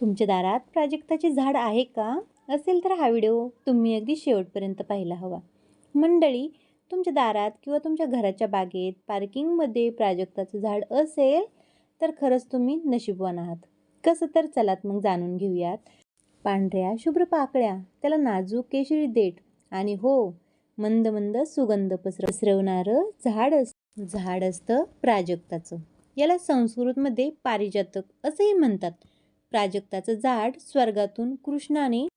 तुमच्या दारात प्राजक्ताचे झाड आहे का? असेल तर हा व्हिडिओ तुम्ही अगदी शेवटपर्यंत पाहायला हवा. मंडळी तुमच्या दारात किंवा तुमच्या घराच्या बागेत पार्किंगमध्ये प्राजक्ताचं झाड असेल तर खरंच तुम्ही नशीबवान आहात. कसं तर चलात मग जाणून घेऊयात. पांढऱ्या शुभ्र पाकळ्या त्याला नाजूक केशरी देठ आणि हो मंद मंद सुगंध पसर पसरवणारं झाड अस झाड असतं प्राजक्ताचं. याला संस्कृतमध्ये पारिजातक असंही म्हणतात. प्राजक्ताचं झाड स्वर्गातून कृष्णाने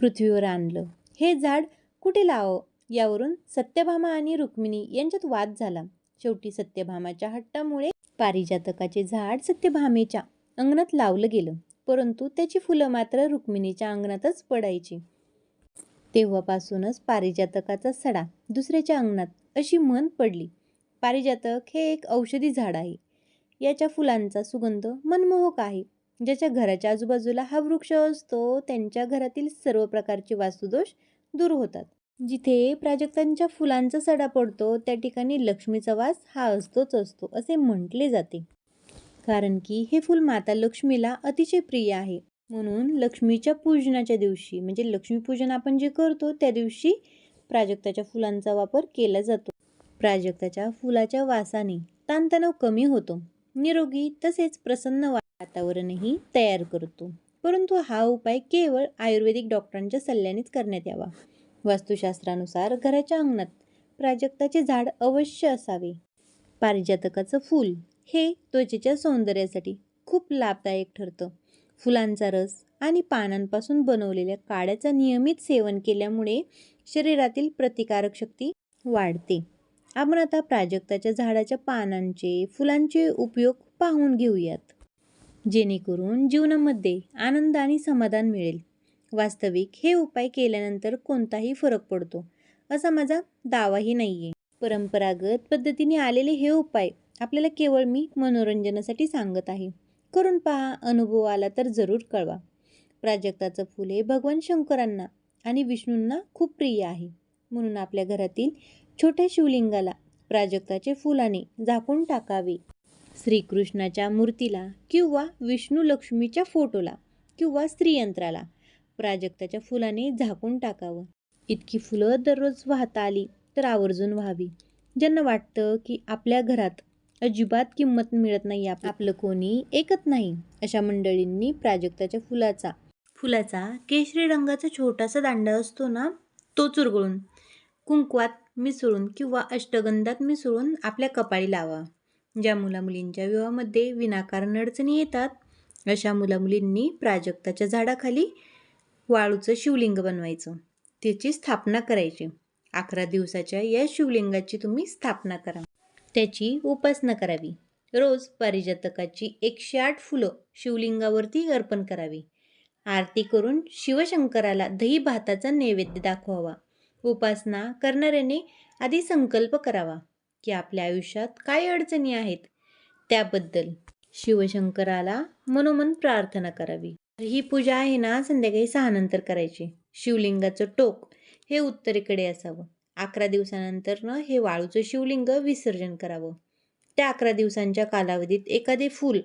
पृथ्वीवर आणलं. हे झाड कुठे लावं यावरून सत्यभामा आणि रुक्मिणी यांच्यात वाद झाला. शेवटी सत्यभामाच्या हट्टामुळे पारिजातकाचे झाड सत्यभामेच्या अंगणात लावलं गेलं. परंतु त्याची फुलं मात्र रुक्मिणीच्या अंगणातच पडायची. तेव्हापासूनच पारिजातकाचा सडा दुसऱ्याच्या अंगणात अशी म्हण पडली. पारिजातक हे एक औषधी झाड आहे. याच्या फुलांचा सुगंध मनमोहक आहे. ज्याच्या घराच्या आजूबाजूला हा वृक्ष असतो त्यांच्या घरातील सर्व प्रकारचे वास्तुदोष दूर होतात. जिथे प्राजक्तांच्या फुलांचा सडा पडतो त्या ठिकाणी लक्ष्मीचा वास हा असतोच असतो असे म्हटले जाते. कारण की हे फूल माता लक्ष्मीला अतिशय प्रिय आहे. म्हणून लक्ष्मीच्या पूजनाच्या दिवशी म्हणजे लक्ष्मीपूजन आपण जे करतो त्या दिवशी प्राजक्ताच्या फुलांचा वापर केला जातो. प्राजक्ताच्या फुलाच्या वासाने ताणतणाव कमी होतो. निरोगी तसेच प्रसन्न वातावरणही तयार करतो. परंतु हा उपाय केवळ आयुर्वेदिक डॉक्टरांच्या सल्ल्यानेच करण्यात यावा. वास्तुशास्त्रानुसार घराच्या अंगणात प्राजक्ताचे झाड अवश्य असावे. पारिजातकाचं फूल हे त्वचेच्या सौंदर्यासाठी खूप लाभदायक ठरतं. फुलांचा रस आणि पानांपासून बनवलेल्या काड्याचं नियमित सेवन केल्यामुळे शरीरातील प्रतिकारक शक्ती वाढते. आपण आता प्राजक्ताच्या झाडाच्या पानांचे फुलांचे उपयोग पाहून घेऊयात. जेणेकरून जीवनामध्ये आनंद आणि समाधान मिळेल. वास्तविक हे उपाय केल्यानंतर कोणताही फरक पडतो असा माझा दावाही नाही आहे परंपरागत पद्धतीने आलेले हे उपाय आपल्याला केवळ मी मनोरंजनासाठी सांगत आहे. करून पहा अनुभव आला तर जरूर कळवा. प्राजक्ताचं फुल हे भगवान शंकरांना आणि विष्णूंना खूप प्रिय आहे. म्हणून आपल्या घरातील छोट्या शिवलिंगाला प्राजक्ताचे फुलाने झाकून टाकावे. श्रीकृष्णाच्या मूर्तीला किंवा विष्णू लक्ष्मीच्या फोटोला किंवा स्त्रीयंत्राला प्राजक्ताच्या फुलाने झाकून टाकावं. इतकी फुलं दररोज वाहता आली तर आवर्जून व्हावी. ज्यांना वाटतं की आपल्या घरात अजिबात किंमत मिळत नाही आप आपलं कोणी ऐकत नाही अशा मंडळींनी प्राजक्ताच्या फुलाचा फुलाचा केशरी रंगाचा छोटासा दांडा असतो ना तो चुरगळून कुंकवात मिसळून किंवा अष्टगंधात मिसळून आपल्या कपाळी लावा. ज्या मुलामुलींच्या विवाहामध्ये विनाकारण अडचणी येतात अशा मुलामुलींनी प्राजक्ताच्या झाडाखाली वाळूचं शिवलिंग बनवायचं. त्याची स्थापना करायची. अकरा दिवसाच्या या शिवलिंगाची तुम्ही स्थापना करा. त्याची उपासना करावी. रोज पारिजातकाची एकशे आठ फुलं शिवलिंगावरती अर्पण करावी. आरती करून शिवशंकराला दही भाताचा नैवेद्य दाखवावा. उपासना करणाऱ्याने आधी संकल्प करावा. की आपल्या आयुष्यात काय अडचणी आहेत त्याबद्दल शिवशंकराला मनोमन प्रार्थना करावी. ही पूजा आहे ना संध्याकाळी सहा नंतर करायची. शिवलिंगाचं टोक हे उत्तरेकडे असावं. अकरा दिवसानंतरनं हे वाळूचं शिवलिंग विसर्जन करावं. त्या अकरा दिवसांच्या कालावधीत एखादे फूल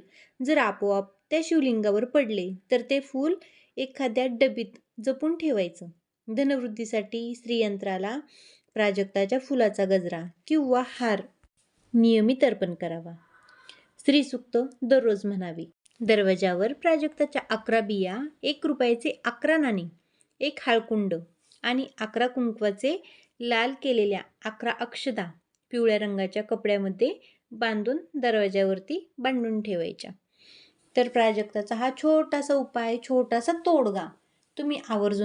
जर आपोआप त्या शिवलिंगावर पडले तर ते फूल एखाद्या डबीत जपून ठेवायचं. धनवृद्धीसाठी श्रीयंत्राला प्राजक्ताच्या फुलाचा गजरा किंवा हार नियमित अर्पण करावा. स्त्रीसुक्त दररोज म्हणावी दरवाजावर प्राजक्ताच्या अकरा बिया एक रुपयाचे अकरा नाणी एक हाळकुंड आणि अकरा कुंकवाचे लाल केलेल्या अकरा अक्षदा पिवळ्या रंगाच्या कपड्यामध्ये बांधून दरवाजावरती बांधून ठेवायच्या. तर प्राजक्ताचा हा छोटासा उपाय छोटासा तोडगा तुम्ही आवर्जून